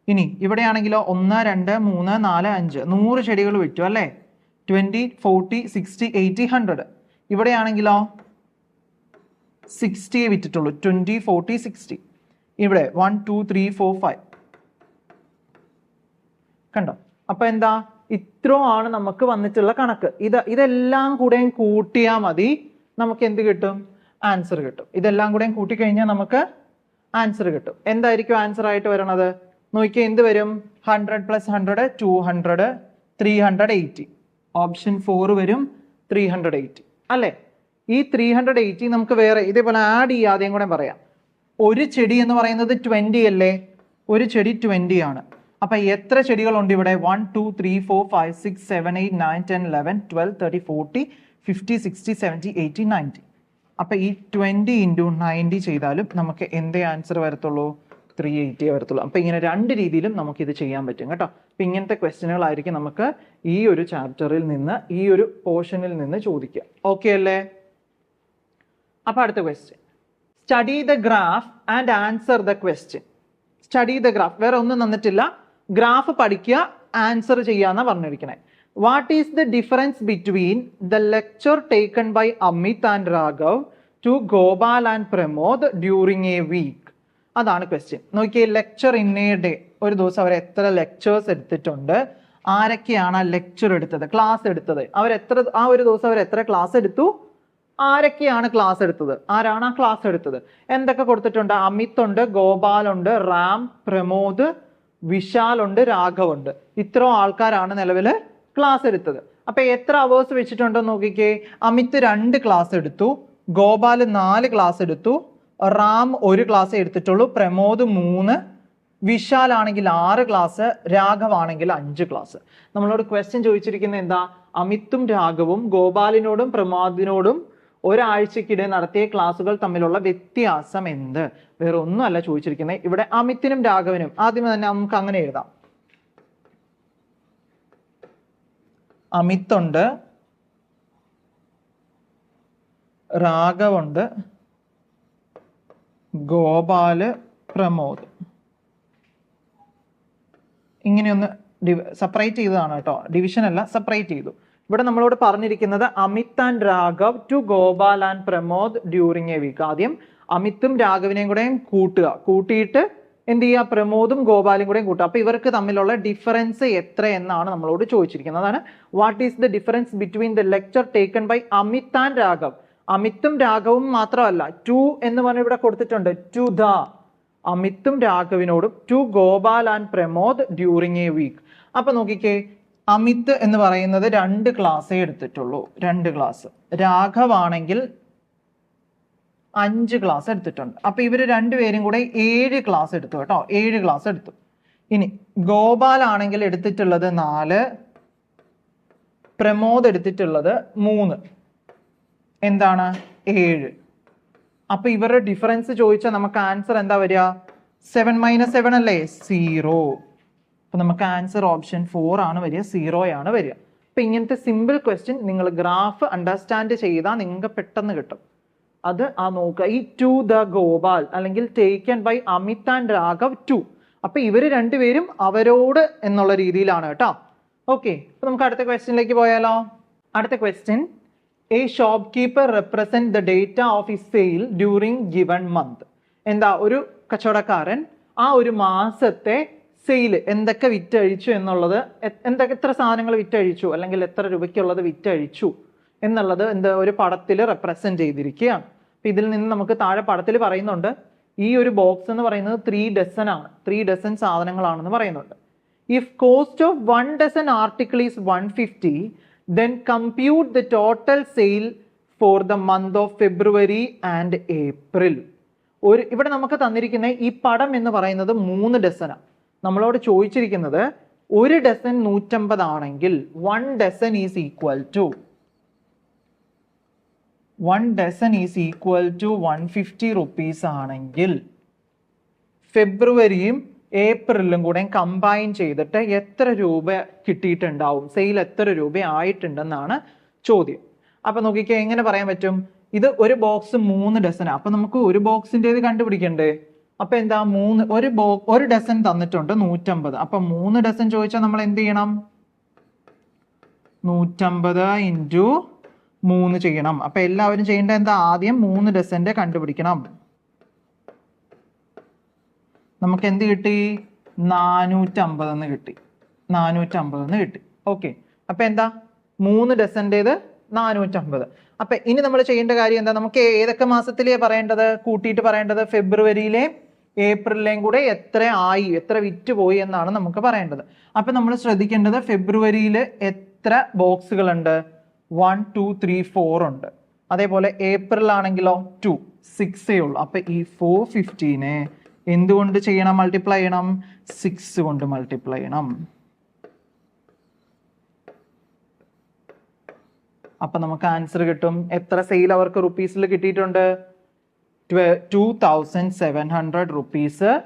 ഇനി ഇവിടെയാണെങ്കിലോ ഒന്ന് രണ്ട് മൂന്ന് നാല് അഞ്ച്. നൂറ് ചെടികൾ വിറ്റു അല്ലേ? Twenty forty sixty eighty hundred. ഇവിടെയാണെങ്കിലോ സിക്സ്റ്റിയെ വിറ്റിട്ടുള്ളൂ. Twenty forty sixty. ഇവിടെ one two three four five. കണ്ടോ? അപ്പോൾ എന്താ? ഇത്രയും ആണ് നമുക്ക് വന്നിട്ടുള്ള കണക്ക്. ഇത് ഇതെല്ലാം കൂടെയും കൂട്ടിയാൽ മതി. നമുക്ക് എന്ത് കിട്ടും? ആൻസർ കിട്ടും. ഇതെല്ലാം കൂടെയും കൂട്ടിക്കഴിഞ്ഞാൽ നമുക്ക് ആൻസർ കിട്ടും. എന്തായിരിക്കും ആൻസർ ആയിട്ട് വരണത്? നോക്കിയാൽ എന്ത് വരും? Hundred plus hundred two hundred three hundred eighty option four വരും ത്രീ ഹൺഡ്രഡ് എയ്റ്റി അല്ലേ? ഈ ത്രീ ഹൺഡ്രഡ് എയ്റ്റി നമുക്ക് വേറെ ഇതേപോലെ ആഡ് ചെയ്യാതെയും കൂടെ പറയാം. ഒരു ചെടി എന്ന് പറയുന്നത് ട്വന്റി അല്ലേ? ഒരു ചെടി ട്വന്റി ആണ്. അപ്പൊ എത്ര ചെടികളുണ്ട് ഇവിടെ? One two three four five six seven eight nine ten eleven twelve thirty forty fifty sixty seventy eighty ninety അപ്പൊ ഈ ട്വന്റി ഇന്റു നയന്റി ചെയ്താലും നമുക്ക് എന്തേ ആൻസർ വരത്തുള്ളൂ? ത്രീ എയ്റ്റിയെ വരത്തുള്ളൂ. അപ്പൊ ഇങ്ങനെ രണ്ട് രീതിയിലും നമുക്ക് ഇത് ചെയ്യാൻ പറ്റും കേട്ടോ. അപ്പൊ ഇങ്ങനത്തെ ക്വസ്റ്റ്യനുകളായിരിക്കും നമുക്ക് ഈ ഒരു ചാപ്റ്ററിൽ നിന്ന് ഈ ഒരു പോർഷനിൽ നിന്ന് ചോദിക്കുക. ഓക്കെ അല്ലേ? അപ്പൊ അടുത്ത question study the graph and answer the question study the graph വേറെ ഒന്നും തന്നിട്ടില്ല. ഗ്രാഫ് പഠിക്കുക ആൻസർ ചെയ്യാന്നാണ് പറഞ്ഞിരിക്കണേ. What is the difference between the lecture taken by Amit and Raghav to Gopal and Pramod during a week അതാണ് question നോക്കിയേ lecture in day ഒരു ദിവസം അവർ എത്ര ലെക്ചേഴ്സ് എടുത്തിട്ടുണ്ട്? ആരൊക്കെയാണ് ആ ലെക്ചർ എടുത്തത്? ക്ലാസ് എടുത്തത്. അവർ എത്ര ആ ഒരു ദിവസം അവർ എത്ര ക്ലാസ് എടുത്തു? ആരൊക്കെയാണ് ക്ലാസ് എടുത്തത്? ആരാണ് ആ ക്ലാസ് എടുത്തത്? എന്തൊക്കെ കൊടുത്തിട്ടുണ്ട്? അമിത് ഉണ്ട് ഗോപാൽ ഉണ്ട് റാം പ്രമോദ് വിശാൽ ഉണ്ട് രാഘവ് ഉണ്ട്. ഇത്രയും ആൾക്കാരാണ് നിലവിൽ ക്ലാസ് എടുത്തത്. അപ്പോൾ എത്ര അവേഴ്സ് വെച്ചിട്ടുണ്ടോ നോക്കിക്കേ. അമിത് രണ്ട് ക്ലാസ് എടുത്തു. ഗോപാൽ നാല് ക്ലാസ് എടുത്തു. റാം ഒരു ക്ലാസ് എടുത്തിട്ടുള്ളൂ. പ്രമോദ് മൂന്ന്. വിശാൽ ആണെങ്കിൽ ആറ് ക്ലാസ് രാഘവ് ആണെങ്കിൽ അഞ്ച് ക്ലാസ് നമ്മളോട് ക്വസ്റ്റ്യൻ ചോദിച്ചിരിക്കുന്നത് എന്താ? അമിത്തും രാഘവും ഗോപാലിനോടും പ്രമോദിനോടും ഒരാഴ്ചക്കിടെ നടത്തിയ ക്ലാസ്സുകൾ തമ്മിലുള്ള വ്യത്യാസം എന്ത്? വേറെ ഒന്നുമല്ല ചോദിച്ചിരിക്കുന്നത്. ഇവിടെ അമിത്തിനും രാഘവനും. ആദ്യമേ തന്നെ നമുക്ക് അങ്ങനെ എഴുതാം. അമിത്തുണ്ട് രാഘവുണ്ട്. ഗോപാൽ പ്രമോദ്. ഇങ്ങനെയൊന്ന് സെപ്പറേറ്റ് ചെയ്തതാണ് കേട്ടോ. ഡിവിഷൻ അല്ല സെപ്പറേറ്റ് ചെയ്തു. ഇവിടെ നമ്മളോട് പറഞ്ഞിരിക്കുന്നത് Amit and Raghav to Gopal and Pramod during a week ആദ്യം അമിത്തും രാഘവിനെയും കൂടെയും കൂട്ടുക. കൂട്ടിയിട്ട് എന്ത് ചെയ്യുക പ്രമോദും ഗോപാലും കൂടെയും കൂട്ടുക. അപ്പോൾ ഇവർക്ക് തമ്മിലുള്ള ഡിഫറൻസ് എത്ര എന്നാണ് നമ്മളോട് ചോദിച്ചിരിക്കുന്നത്. അതാണ് what is the difference between the lecture taken by Amit and Raghav അമിത്തും രാഘവും മാത്രമല്ല ടു എന്ന് പറഞ്ഞ് ഇവിടെ കൊടുത്തിട്ടുണ്ട്. ടു ദ അമിത്തും രാഘവിനോടും to Gopal and Pramod during a week അപ്പൊ നോക്കിക്കേ അമിത് എന്ന് പറയുന്നത് രണ്ട് ക്ലാസ്സേ എടുത്തിട്ടുള്ളൂ. രണ്ട് ക്ലാസ് രാഘവ് ആണെങ്കിൽ അഞ്ച് ക്ലാസ് എടുത്തിട്ടുണ്ട്. അപ്പൊ ഇവർ രണ്ടുപേരും കൂടെ ഏഴ് ക്ലാസ് എടുത്തു കേട്ടോ. ഏഴ് ക്ലാസ് എടുത്തു. ഇനി ഗോപാൽ ആണെങ്കിൽ എടുത്തിട്ടുള്ളത് നാല് പ്രമോദ് എടുത്തിട്ടുള്ളത് മൂന്ന്. എന്താണ്? ഏഴ്. അപ്പൊ ഇവരുടെ ഡിഫറൻസ് ചോദിച്ചാൽ നമുക്ക് ആൻസർ എന്താ വരിക? സെവൻ മൈനസ് സെവൻ അല്ലേ? സീറോ അപ്പൊ നമുക്ക് ആൻസർ ഓപ്ഷൻ ഫോർ ആണ് വരിക. സീറോ ആണ് വരിക. അപ്പൊ ഇങ്ങനത്തെ സിമ്പിൾ ക്വസ്റ്റ്യൻ നിങ്ങൾ ഗ്രാഫ് അണ്ടർസ്റ്റാൻഡ് ചെയ്താൽ നിങ്ങൾക്ക് പെട്ടെന്ന് കിട്ടും. അത് ആ നോക്കുക. ഈ ടു ദ ഗോപാൽ അല്ലെങ്കിൽ taken by Amit and Raghav to അപ്പൊ ഇവർ രണ്ടുപേരും അവരോട് എന്നുള്ള രീതിയിലാണ് കേട്ടോ. ഓക്കെ അപ്പൊ നമുക്ക് അടുത്ത ക്വസ്റ്റ്യനിലേക്ക് പോയാലോ? അടുത്ത question a shopkeeper represent the data of is sale during given month എന്താ ഒരു കച്ചവടക്കാരൻ ആ ഒരു മാസത്തെ സെയിൽ എന്തൊക്കെ വിറ്റഴിച്ചു എന്നുള്ളത് എന്തൊക്കെ എത്ര സാധനങ്ങൾ വിറ്റഴിച്ചു അല്ലെങ്കിൽ എത്ര രൂപയ്ക്കുള്ളത് വിറ്റഴിച്ചു എന്നുള്ളത് എന്ത് ഒരു പടത്തിൽ റെപ്രസെന്റ് ചെയ്തിരിക്കുകയാണ്. അപ്പം ഇതിൽ നിന്ന് നമുക്ക് താഴെ പടത്തിൽ പറയുന്നുണ്ട് ഈ ഒരു ബോക്സ് എന്ന് പറയുന്നത് ത്രീ ഡസൻ ആണ്. ത്രീ ഡസൻ സാധനങ്ങളാണെന്ന് പറയുന്നുണ്ട്. If cost of one dozen article is one fifty then compute the total sale for the month of February and April ഒരു ഇവിടെ നമുക്ക് തന്നിരിക്കുന്ന ഈ പടം എന്ന് പറയുന്നത് മൂന്ന് ഡസനാണ് നമ്മളോട് ചോദിച്ചിരിക്കുന്നത് ഒരു dozen നൂറ്റമ്പതാണെങ്കിൽ one dozen is equal to one dozen is equal to one fifty rupees ആണെങ്കിൽ ഫെബ്രുവരിയും ഏപ്രിലും കൂടെ കമ്പൈൻ ചെയ്തിട്ട് എത്ര രൂപ കിട്ടിയിട്ടുണ്ടാവും? സെയിൽ എത്ര രൂപ ആയിട്ടുണ്ടെന്നാണ് ചോദ്യം. അപ്പൊ നോക്കിക്കേ എങ്ങനെ പറയാൻ പറ്റും? ഇത് ഒരു ബോക്സ് മൂന്ന് ഡസനാണ് അപ്പൊ നമുക്ക് ഒരു ബോക്സിന്റെത് കണ്ടുപിടിക്കണ്ടേ? അപ്പൊ എന്താ? മൂന്ന് ഒരു ബോ ഒരു ഡസൻ തന്നിട്ടുണ്ട് നൂറ്റമ്പത്. അപ്പൊ മൂന്ന് ഡസൻ ചോദിച്ചാൽ നമ്മൾ എന്ത് ചെയ്യണം? നൂറ്റമ്പത് ഇന്റു മൂന്ന് ചെയ്യണം. അപ്പൊ എല്ലാവരും ചെയ്യേണ്ട എന്താ? ആദ്യം മൂന്ന് ഡസന്റെ കണ്ടുപിടിക്കണം. നമുക്ക് എന്ത് കിട്ടി? നാനൂറ്റമ്പത് എന്ന് കിട്ടി. നാനൂറ്റമ്പത് എന്ന് കിട്ടി. ഓക്കെ. അപ്പൊ എന്താ? മൂന്ന് ഡസന്റെത് നാനൂറ്റമ്പത്. അപ്പൊ ഇനി നമ്മൾ ചെയ്യേണ്ട കാര്യം എന്താ? നമുക്ക് ഏതൊക്കെ മാസത്തിലേ പറയേണ്ടത്? കൂട്ടിയിട്ട് പറയേണ്ടത്? ഫെബ്രുവരിയിലെയും ഏപ്രിലെയും കൂടെ എത്ര ആയി എത്ര വിറ്റ് പോയി എന്നാണ് നമുക്ക് പറയേണ്ടത്. അപ്പൊ നമ്മൾ ശ്രദ്ധിക്കേണ്ടത് ഫെബ്രുവരിയിൽ എത്ര ബോക്സുകൾ ഉണ്ട് വൺ ടു ത്രീ ഫോർ ഉണ്ട്. അതേപോലെ ഏപ്രിൽ ആണെങ്കിലോ ടു സിക്സേ ഉള്ളൂ. അപ്പൊ ഈ ഫോർ ഫിഫ്റ്റീനെ എന്തുകൊണ്ട് ചെയ്യണം? മൾട്ടിപ്ലൈ ചെയ്യണം. സിക്സ് കൊണ്ട് മൾട്ടിപ്ലൈ ചെയ്യണം. അപ്പൊ നമുക്ക് ആൻസർ കിട്ടും. എത്ര സെയിൽ അവർക്ക് റുപ്പീസിൽ കിട്ടിയിട്ടുണ്ട്? Two thousand seven hundred rupees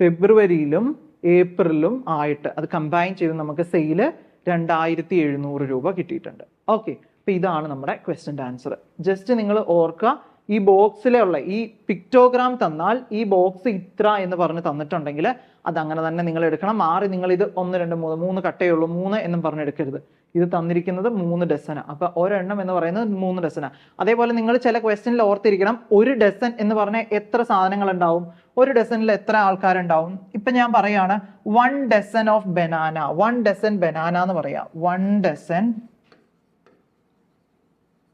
ഫെബ്രുവരിയിലും ഏപ്രിലും ആയിട്ട്. അത് കമ്പൈൻ ചെയ്ത് നമുക്ക് സെയിൽ രണ്ടായിരത്തി എഴുന്നൂറ് രൂപ കിട്ടിയിട്ടുണ്ട്. ഓക്കെ അപ്പൊ ഇതാണ് നമ്മുടെ ക്വസ്റ്റ്യന്റെ ആൻസർ ജസ്റ്റ് നിങ്ങൾ ഓർക്കുക ഈ ബോക്സിലുള്ള ഈ പിക്ടോഗ്രാം തന്നാൽ ഈ ബോക്സ് ഇത്ര എന്ന് പറഞ്ഞ് തന്നിട്ടുണ്ടെങ്കിൽ അത് അങ്ങനെ തന്നെ നിങ്ങൾ എടുക്കണം. മാറി നിങ്ങൾ ഇത് ഒന്ന് രണ്ട് മൂന്ന് മൂന്ന് കട്ടേ ഉള്ളൂ മൂന്ന് എന്നും പറഞ്ഞ് എടുക്കരുത്. ഇത് തന്നിരിക്കുന്നത് മൂന്ന് ഡസന അപ്പൊ ഒരെണ്ണം എന്ന് പറയുന്നത് മൂന്ന് ഡസന അതേപോലെ നിങ്ങൾ ചില ക്വസ്റ്റ്യനിൽ ഓർത്തിരിക്കണം ഒരു ഡസൻ എന്ന് പറഞ്ഞാൽ എത്ര സാധനങ്ങൾ ഉണ്ടാവും ഒരു ഡസനിൽ എത്ര ആൾക്കാരുണ്ടാവും? ഇപ്പൊ ഞാൻ പറയാണ് one dozen of banana one dozen banana എന്ന് പറയാം. വൺ ഡസൻ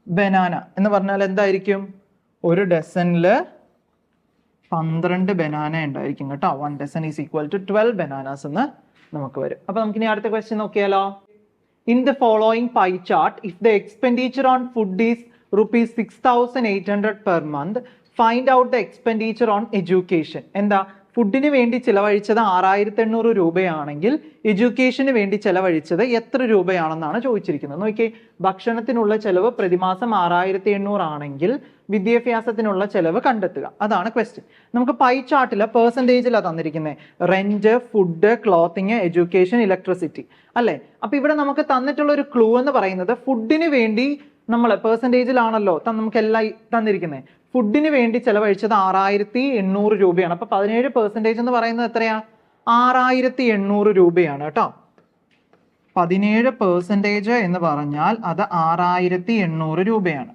ബനാന എന്ന് പറഞ്ഞാൽ എന്തായിരിക്കും? ഒരു ഡസനിൽ പന്ത്രണ്ട് ബനാന ഉണ്ടായിരിക്കും കേട്ടോ. One dozen is equal to twelve bananas എന്ന് നമുക്ക് വരും. അപ്പൊ നമുക്ക് ഇനി അടുത്ത ക്വസ്റ്റ്യൻ നോക്കിയാലോ? In the following pie chart if the expenditure on food is rupees six thousand eight hundred per month find out the expenditure on education എന്താ? ഫുഡിന് വേണ്ടി ചിലവഴിച്ചത് ആറായിരത്തി എണ്ണൂറ് രൂപയാണെങ്കിൽ എഡ്യൂക്കേഷന് വേണ്ടി ചിലവഴിച്ചത് എത്ര രൂപയാണെന്നാണ് ചോദിച്ചിരിക്കുന്നത്. നോക്കി ഭക്ഷണത്തിനുള്ള ചെലവ് പ്രതിമാസം ആറായിരത്തി എണ്ണൂറ് ആണെങ്കിൽ വിദ്യാഭ്യാസത്തിനുള്ള ചെലവ് കണ്ടെത്തുക. അതാണ് ക്വസ്റ്റ്യൻ നമുക്ക് പൈ ചാർട്ടിൽ പെർസെന്റേജിലാണ് തന്നിരിക്കുന്നത് rent food clothing education electricity അല്ലേ? അപ്പൊ ഇവിടെ നമുക്ക് തന്നിട്ടുള്ള ഒരു ക്ലൂ എന്ന് പറയുന്നത് ഫുഡിന് വേണ്ടി നമ്മൾ പെർസെന്റേജിലാണല്ലോ നമുക്ക് എല്ലാം തന്നിരിക്കുന്നത് ഫുഡിന് വേണ്ടി ചെലവഴിച്ചത് ആറായിരത്തി എണ്ണൂറ് രൂപയാണ്. അപ്പൊ പതിനേഴ് പെർസെന്റേജ് എന്ന് പറയുന്നത് എത്രയാ? ആറായിരത്തി എണ്ണൂറ് രൂപയാണ് കേട്ടോ. പതിനേഴ് പെർസെന്റേജ് എന്ന് പറഞ്ഞാൽ അത് ആറായിരത്തി എണ്ണൂറ് രൂപയാണ്.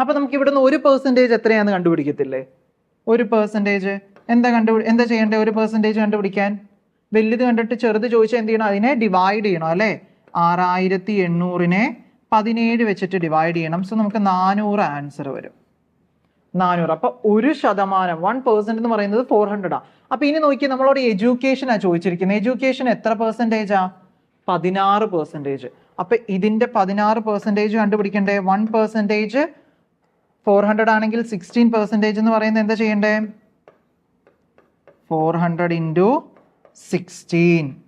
അപ്പൊ നമുക്ക് ഇവിടുന്ന് ഒരു പെർസെന്റേജ് എത്രയാന്ന് കണ്ടുപിടിക്കത്തില്ലേ? ഒരു പെർസെന്റേജ് എന്താ കണ്ടു എന്താ ചെയ്യേണ്ടത് ഒരു പെർസെന്റേജ് കണ്ടുപിടിക്കാൻ? വലുത് കണ്ടിട്ട് ചെറുത് ചോദിച്ചാൽ എന്ത് ചെയ്യണം? അതിനെ ഡിവൈഡ് ചെയ്യണം അല്ലേ? ആറായിരത്തി എണ്ണൂറിനെ പതിനേഴ് വെച്ചിട്ട് ഡിവൈഡ് ചെയ്യണം. സോ നമുക്ക് നാനൂറ് ആൻസർ വരും. നാനൂറ്. അപ്പൊ ഒരു ശതമാനം വൺ പെർസെന്റ് എന്ന് പറയുന്നത് ഫോർ ഹൺഡ്രഡ് ആ. അപ്പൊ ഇനി നോക്കി നമ്മളോട് എഡ്യൂക്കേഷൻ ആ ചോദിച്ചിരിക്കുന്നത്. എഡ്യൂക്കേഷൻ എത്ര ആ? പതിനാറ് പെർസെന്റേജ് അപ്പൊ ഇതിന്റെ പതിനാറ് പെർസെന്റേജ് കണ്ടുപിടിക്കണ്ടേ? വൺ പെർസെന്റേജ് ഫോർ ഹൺഡ്രഡ് ആണെങ്കിൽ സിക്സ്റ്റീൻ പെർസെന്റേജ് എന്ന് പറയുന്നത് എന്താ ചെയ്യണ്ടേ? ഫോർ ഹൺഡ്രഡ് ഇന്റു സിക്സ്റ്റീൻ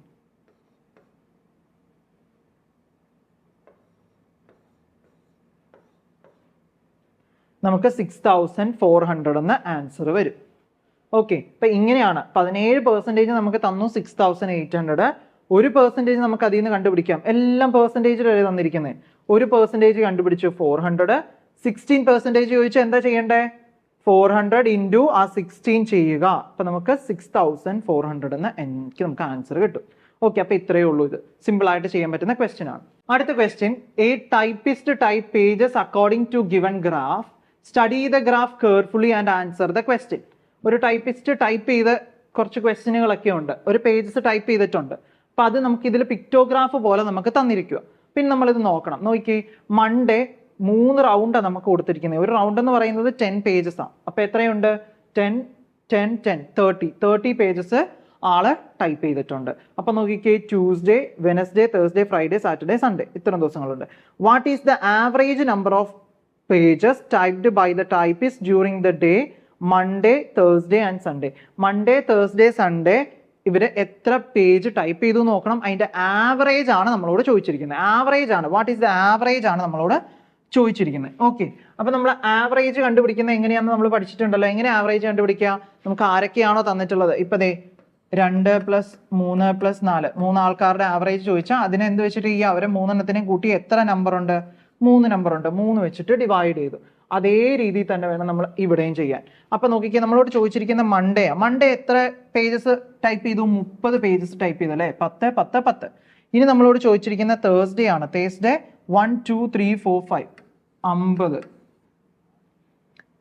നമുക്ക് സിക്സ് തൗസൻഡ് ഫോർ ഹൺഡ്രഡ് എന്ന ആൻസർ വരും. ഓക്കെ ഇപ്പൊ ഇങ്ങനെയാണ്. പതിനേഴ് പെർസെന്റേജ് നമുക്ക് തന്നു സിക്സ് തൗസൻഡ് എയ്റ്റ് ഹൺഡ്രഡ് ഒരു പെർസെന്റേജ് നമുക്ക് അതിൽ നിന്ന് കണ്ടുപിടിക്കാം. എല്ലാം പെർസെന്റേജിലല്ലേ തന്നിരിക്കുന്നത് ഒരു പെർസെന്റേജ് കണ്ടുപിടിച്ചു ഫോർ ഹൺഡ്രഡ് സിക്സ്റ്റീൻ പെർസെന്റേജ് ചോദിച്ചാൽ എന്താ ചെയ്യേണ്ടേ? ഫോർ ഹൺഡ്രഡ് ഇന്റു ആ സിക്സ്റ്റീൻ ചെയ്യുക. അപ്പൊ നമുക്ക് സിക്സ് തൗസൻഡ് ഫോർ ഹൺഡ്രഡ് എന്ന് എനിക്ക് നമുക്ക് ആൻസർ കിട്ടും. ഓക്കെ അപ്പൊ ഇത്രയേ ഉള്ളൂ ഇത്. സിമ്പിൾ ആയിട്ട് ചെയ്യാൻ പറ്റുന്ന ക്വസ്റ്റ്യൻ ആണ്. അടുത്ത question a typist type pages according to given graph study the graph carefully and answer the question ഒരു ടൈപ്പിസ്റ്റ് ടൈപ്പ് ചെയ്ത കുറച്ച് ക്വസ്റ്റ്യനുകളൊക്കെ ഉണ്ട്. ഒരു പേജസ് ടൈപ്പ് ചെയ്തിട്ടുണ്ട്. അപ്പോൾ അത് നമുക്ക് ഇതിൽ പിക്ടോഗ്രാഫ് പോലെ നമുക്ക് തന്നിരിക്കുക പിന്നെ നമ്മളിത് നോക്കണം. നോക്കി മൺഡേ മൂന്ന് റൗണ്ടാണ് നമുക്ക് കൊടുത്തിരിക്കുന്നത് ഒരു റൗണ്ട് എന്ന് പറയുന്നത് ടെൻ പേജസ് ആണ് അപ്പോൾ എത്രയുണ്ട്? Ten ten ten thirty thirty pages all type ചെയ്തിട്ടുണ്ട്. അപ്പൊ നോക്കിക്കേ Tuesday Wednesday Thursday Friday Saturday Sunday ഇത്തരം ദിവസങ്ങളുണ്ട്. What is the average number of pages typed by the typist during the day Monday, Thursday and Sunday. Monday, Thursday, Sunday ഇവർ എത്ര page type ചെയ്തു നോക്കണം. അതിന്റെ average ആണ് നമ്മളോട് ചോദിച്ചിരിക്കുന്നത്. ആവറേജ് ആണ്. വാട്ട് ഈസ് ദ ആവറേജ് ആണ് നമ്മളോട് ചോദിച്ചിരിക്കുന്നത്. ഓക്കെ അപ്പം നമ്മൾ ആവറേജ് കണ്ടുപിടിക്കുന്നത് എങ്ങനെയാണെന്ന് നമ്മൾ പഠിച്ചിട്ടുണ്ടല്ലോ. എങ്ങനെ ആവറേജ് കണ്ടുപിടിക്കുക? നമുക്ക് ആരൊക്കെയാണോ തന്നിട്ടുള്ളത്? ഇപ്പം ദേ രണ്ട് പ്ലസ് മൂന്ന് പ്ലസ് നാല്. മൂന്ന് ആൾക്കാരുടെ ആവറേജ് ചോദിച്ചാൽ അതിനെന്ത് വെച്ചിട്ട് ഈ അവരെ മൂന്നെണ്ണത്തിനെയും കൂട്ടി എത്ര നമ്പർ ഉണ്ട്? മൂന്ന് നമ്പർ ഉണ്ട്. മൂന്ന് വെച്ചിട്ട് ഡിവൈഡ് ചെയ്തു. അതേ രീതിയിൽ തന്നെ വേണം നമ്മൾ ഇവിടെയും ചെയ്യാൻ. അപ്പൊ നോക്കിക്കേ നമ്മളോട് ചോദിച്ചിരിക്കുന്ന മൺഡേ മൺഡേ എത്ര പേജസ് ടൈപ്പ് ചെയ്തു? മുപ്പത് പേജസ് ടൈപ്പ് ചെയ്തു അല്ലേ? പത്ത് പത്ത് പത്ത്. ഇനി നമ്മളോട് ചോദിച്ചിരിക്കുന്ന തേഴ്സ്ഡേ ആണ്. Thursday one two three four five അമ്പത്.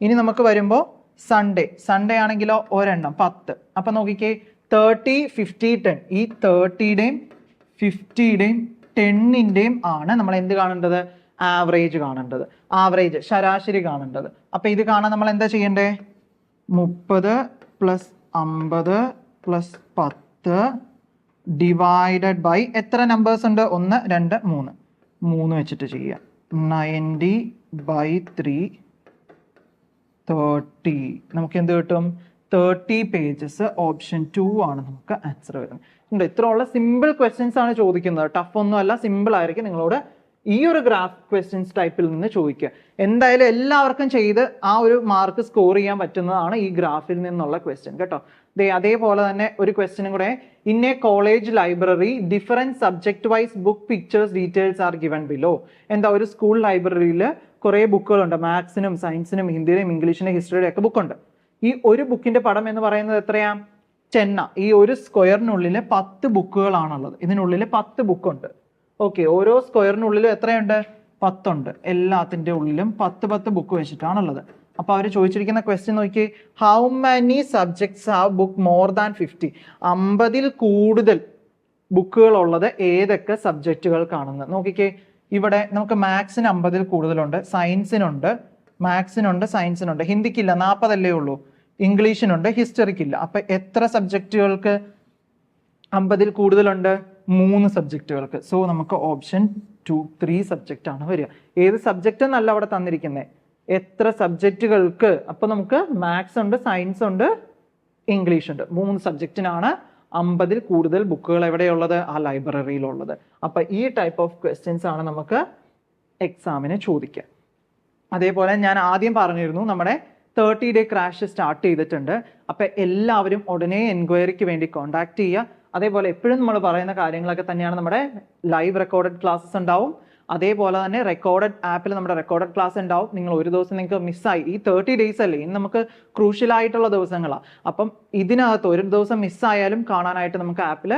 ഇനി നമുക്ക് വരുമ്പോൾ സൺഡേ സൺഡേ ആണെങ്കിലോ ഒരെണ്ണം പത്ത്. അപ്പൊ നോക്കിക്കേ തേർട്ടി ഫിഫ്റ്റി ടെൻ ഈ തേർട്ടിയുടെയും ഫിഫ്റ്റിയുടെയും ടെന്നിന്റെയും ആണ് നമ്മൾ എന്ത് കാണേണ്ടത്? ആവറേജ് കാണേണ്ടത്. ആവറേജ് ശരാശരി കാണേണ്ടത്. അപ്പൊ ഇത് കാണാൻ നമ്മൾ എന്താ ചെയ്യണ്ടേ? മുപ്പത് പ്ലസ് അമ്പത് പ്ലസ് പത്ത് ഡിവൈഡഡ് ബൈ എത്ര നമ്പേഴ്സ് ഉണ്ട്? ഒന്ന് രണ്ട് മൂന്ന്. മൂന്ന് വെച്ചിട്ട് ചെയ്യുക നയന്റി ബൈ ത്രീ തേർട്ടി നമുക്ക് എന്ത് കിട്ടും? തേർട്ടി പേജസ് ഓപ്ഷൻ ടു ആണ് നമുക്ക് ആൻസർ വരുന്നത്. ഇത്രയുള്ള സിമ്പിൾ ക്വസ്റ്റ്യൻസ് ആണ് ചോദിക്കുന്നത്. ടഫ് ഒന്നും അല്ല സിമ്പിൾ ആയിരിക്കും. നിങ്ങളോട് ഈ ഒരു ഗ്രാഫ് ക്വസ്റ്റ്യൻസ് ടൈപ്പിൽ നിന്ന് ചോദിക്കുക. എന്തായാലും എല്ലാവർക്കും ചെയ്ത് ആ ഒരു മാർക്ക് സ്കോർ ചെയ്യാൻ പറ്റുന്നതാണ് ഈ ഗ്രാഫിൽ നിന്നുള്ള ക്വസ്റ്റ്യൻ കേട്ടോ. ദേ അതേപോലെ തന്നെ ഒരു ക്വസ്റ്റ്യനും കൂടെ. In a college library different subject wise book pictures details are given below എന്താ ഒരു സ്കൂൾ ലൈബ്രറിയിൽ കുറേ ബുക്കുകളുണ്ട്. മാത്സിനും സയൻസിനും ഹിന്ദിയിലും ഇംഗ്ലീഷിനും ഹിസ്റ്ററിയുടെ ഒക്കെ ബുക്കുണ്ട്. ഈ ഒരു ബുക്കിന്റെ പടം എന്ന് പറയുന്നത് എത്രയാ? ചെന്ന. ഈ ഒരു സ്ക്വയറിനുള്ളിൽ പത്ത് ബുക്കുകളാണുള്ളത്. ഇതിനുള്ളിൽ പത്ത് ബുക്കുണ്ട്. ഓക്കെ ഓരോ സ്ക്വയറിനുള്ളിലും എത്രയുണ്ട്? പത്തുണ്ട്. എല്ലാത്തിന്റെ ഉള്ളിലും പത്ത് പത്ത് ബുക്ക് വെച്ചിട്ടാണുള്ളത്. അപ്പോൾ അവർ ചോദിച്ചിരിക്കുന്ന ക്വസ്റ്റ്യൻ നോക്കി. How many subjects have book more than fifty അമ്പതിൽ കൂടുതൽ ബുക്കുകൾ ഉള്ളത് ഏതൊക്കെ സബ്ജക്റ്റുകൾക്കാണെന്ന് നോക്കിക്കേ ഇവിടെ നമുക്ക് മാത്സിന് അമ്പതിൽ കൂടുതലുണ്ട് സയൻസിനുണ്ട് മാത്സിനുണ്ട് സയൻസിനുണ്ട്. ഹിന്ദിക്കില്ല നാൽപ്പതല്ലേ ഉള്ളൂ. ഇംഗ്ലീഷിനുണ്ട് ഹിസ്റ്ററിക്കില്ല. അപ്പൊ എത്ര സബ്ജക്റ്റുകൾക്ക് അമ്പതിൽ കൂടുതലുണ്ട്? മൂന്ന് സബ്ജക്റ്റുകൾക്ക് സോ നമുക്ക് ഓപ്ഷൻ ടു ത്രീ സബ്ജക്റ്റ് ആണ് വരിക. ഏത് സബ്ജക്റ്റ് എന്നല്ല അവിടെ തന്നിരിക്കുന്നത് എത്ര സബ്ജക്റ്റുകൾക്ക് അപ്പൊ നമുക്ക് മാത്സ് ഉണ്ട് സയൻസ് ഉണ്ട് ഇംഗ്ലീഷ് ഉണ്ട്. മൂന്ന് സബ്ജക്റ്റിനാണ് അമ്പതിൽ കൂടുതൽ ബുക്കുകൾ എവിടെയുള്ളത്? ആ ലൈബ്രറിയിലുള്ളത് അപ്പൊ ഈ ടൈപ്പ് ഓഫ് ക്വസ്റ്റ്യൻസ് ആണ് നമുക്ക് എക്സാമിന് ചോദിക്കുക. അതേപോലെ ഞാൻ ആദ്യം പറഞ്ഞിരുന്നു നമ്മുടെ തേർട്ടി ഡേ ക്രാഷ് സ്റ്റാർട്ട് ചെയ്തിട്ടുണ്ട്. അപ്പോൾ എല്ലാവരും ഉടനെ എൻക്വയറിക്ക് വേണ്ടി കോൺടാക്ട് ചെയ്യുക. അതേപോലെ എപ്പോഴും നമ്മൾ പറയുന്ന കാര്യങ്ങളൊക്കെ തന്നെയാണ് നമ്മുടെ ലൈവ് റെക്കോർഡഡ് ക്ലാസ്സസ് ഉണ്ടാവും. അതേപോലെ തന്നെ റെക്കോർഡഡ് ആപ്പിൽ നമ്മുടെ റെക്കോർഡഡ് ക്ലാസ് ഉണ്ടാവും. നിങ്ങൾ ഒരു ദിവസം നിങ്ങൾക്ക് മിസ്സായി ഈ തേർട്ടി ഡേയ്സ് അല്ലേ? ഇനി നമുക്ക് ക്രൂഷ്യലായിട്ടുള്ള ദിവസങ്ങളാണ് അപ്പം ഇതിനകത്ത് ഒരു ദിവസം മിസ്സായാലും കാണാനായിട്ട് നമുക്ക് ആപ്പിൽ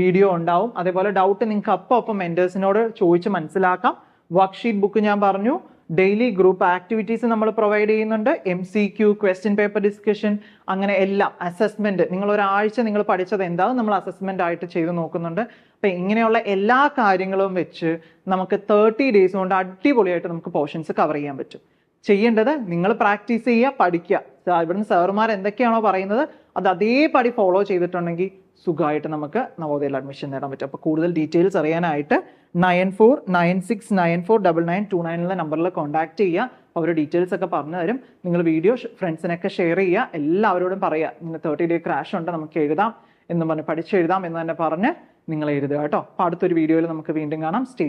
വീഡിയോ ഉണ്ടാവും. അതേപോലെ ഡൗട്ട് നിങ്ങൾക്ക് അപ്പം അപ്പം മെന്റേഴ്സിനോട് ചോദിച്ച് മനസ്സിലാക്കാം. വർക്ക്ഷീറ്റ് ബുക്ക് ഞാൻ പറഞ്ഞു. ഡെയിലി ഗ്രൂപ്പ് ആക്ടിവിറ്റീസ് നമ്മൾ പ്രൊവൈഡ് ചെയ്യുന്നുണ്ട്. M C Q question paper discussion അങ്ങനെ എല്ലാം അസസ്മെന്റ്. നിങ്ങൾ ഒരാഴ്ച നിങ്ങൾ പഠിച്ചത് എന്താണെന്ന് നമ്മൾ അസസ്മെന്റ് ആയിട്ട് ചെയ്തു നോക്കുന്നുണ്ട്. അപ്പം ഇങ്ങനെയുള്ള എല്ലാ കാര്യങ്ങളും വെച്ച് നമുക്ക് തേർട്ടി ഡേയ്സ് കൊണ്ട് അടിപൊളിയായിട്ട് നമുക്ക് പോർഷൻസ് കവർ ചെയ്യാൻ പറ്റും. ചെയ്യേണ്ടത് നിങ്ങൾ പ്രാക്ടീസ് ചെയ്യുക പഠിക്കുക. ഇവിടുന്ന് സാറുമാർ എന്തൊക്കെയാണോ പറയുന്നത് അത് അതേപടി ഫോളോ ചെയ്തിട്ടുണ്ടെങ്കിൽ സുഖമായിട്ട് നമുക്ക് നവോദയയിൽ അഡ്മിഷൻ നേടാൻ പറ്റും. അപ്പോൾ കൂടുതൽ ഡീറ്റെയിൽസ് അറിയാനായിട്ട് nine four nine six nine four double nine two nine നമ്പറിൽ കോൺടാക്ട് ചെയ്യുക. അവർ ഡീറ്റെയിൽസ് ഒക്കെ പറഞ്ഞു തരും. നിങ്ങൾ വീഡിയോ ഫ്രണ്ട്സിനൊക്കെ ഷെയർ ചെയ്യുക. എല്ലാവരോടും പറയുക. ഇങ്ങനെ തേർട്ടി ഡേ ക്രാഷ് ഉണ്ട്. നമുക്ക് എഴുതാം. എന്ന് പറഞ്ഞ് പഠിച്ചെഴുതാം എന്ന് തന്നെ പറഞ്ഞ് നിങ്ങൾ എഴുതുക കേട്ടോ. അപ്പോൾ അടുത്തൊരു വീഡിയോയിൽ നമുക്ക് വീണ്ടും കാണാം. സ്റ്റേ